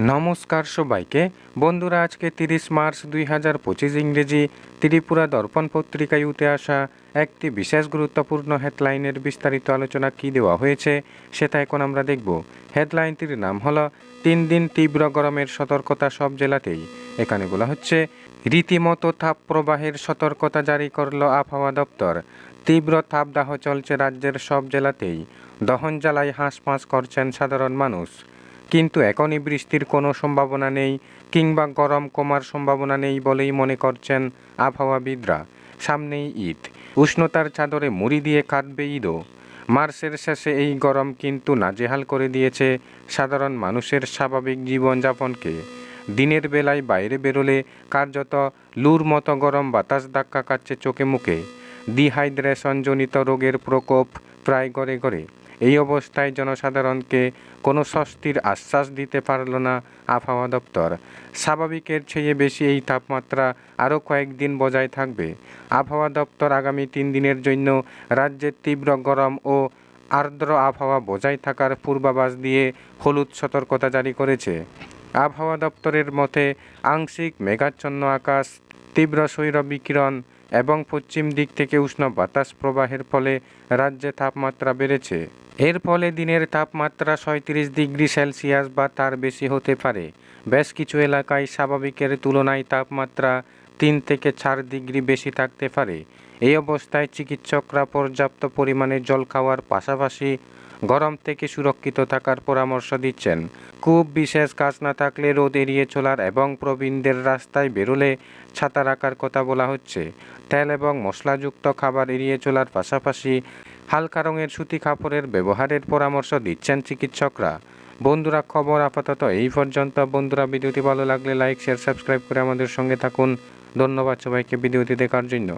নমস্কার সবাইকে। বন্ধুরা, আজকে তিরিশ মার্চ দুই হাজার পঁচিশ ইংরেজি ত্রিপুরা দর্পণ পত্রিকায় উঠে আসা একটি বিশেষ গুরুত্বপূর্ণ হেডলাইনের বিস্তারিত আলোচনা কি দেওয়া হয়েছে, সেটা এখন আমরা দেখব। হেডলাইনটির নাম হলো, তিন দিন তীব্র গরমের সতর্কতা সব জেলাতেই। এখানে বলা হচ্ছে, রীতিমতো তাপ প্রবাহের সতর্কতা জারি করল আবহাওয়া দপ্তর। তীব্র তাপদাহ চলছে রাজ্যের সব জেলাতেই। দহন জ্বালায় হাঁসফাঁস করছেন সাধারণ মানুষ। কিন্তু এখনই বৃষ্টির কোনো সম্ভাবনা নেই কিংবা গরম কমার সম্ভাবনা নেই বলেই মনে করছেন আবহাওয়াবিদরা। সামনেই ঈদ। উষ্ণতার চাদরে মুড়ি দিয়ে কাটবে ঈদও। মার্চের শেষে এই গরম কিন্তু নাজেহাল করে দিয়েছে সাধারণ মানুষের স্বাভাবিক জীবনযাপনকে। দিনের বেলায় বাইরে বেরোলে কার্যত লুর মতো গরম বাতাস ধাক্কা কাটছে চোখে মুখে। ডিহাইড্রেশনজনিত রোগের প্রকোপ প্রায় গড়ে গড়ে। এই অবস্থায় জনসাধারণকে কোনো স্বস্তির আশ্বাস দিতে পারল না আবহাওয়া দপ্তর। স্বাভাবিকের চেয়ে বেশি এই তাপমাত্রা আরও কয়েকদিন বজায় থাকবে। আবহাওয়া দপ্তর আগামী তিন দিনের জন্য রাজ্যের তীব্র গরম ও আর্দ্র আবহাওয়া বজায় থাকার পূর্বাভাস দিয়ে হলুদ সতর্কতা জারি করেছে। আবহাওয়া দপ্তরের মতে, আংশিক মেঘাচ্ছন্ন আকাশ, তীব্র সৌর বিকিরণ এবং পশ্চিম দিক থেকে উষ্ণ বাতাস প্রবাহের ফলে রাজ্যে তাপমাত্রা বেড়েছে। এর ফলে দিনের তাপমাত্রা সাঁত্রিশ ডিগ্রি সেলসিয়াস বা তার বেশি হতে পারে। বেশ কিছু এলাকায় স্বাভাবিকের তুলনায় তাপমাত্রা তিন থেকে চার ডিগ্রি বেশি থাকতে পারে। এই অবস্থায় চিকিৎসকরা পর্যাপ্ত পরিমাণে জল খাওয়ার পাশাপাশি গরম থেকে সুরক্ষিত থাকার পরামর্শ দিচ্ছেন। খুব বিশেষ কাজ না থাকলে রোদ এড়িয়ে চলার এবং প্রবীণদের রাস্তায় বেরোলে ছাতা রাখার কথা বলা হচ্ছে। তেল এবং মশলাযুক্ত খাবার এড়িয়ে চলার পাশাপাশি হালকা রঙের সুতি কাপড়ের ব্যবহারের পরামর্শ দিচ্ছেন চিকিৎসকরা। বন্ধুরা, খবর আপাতত এই পর্যন্ত। বন্ধুরা, ভিডিওটি ভালো লাগলে লাইক শেয়ার সাবস্ক্রাইব করে আমাদের সঙ্গে থাকুন। ধন্যবাদ সবাইকে ভিডিওটি দেখার জন্য।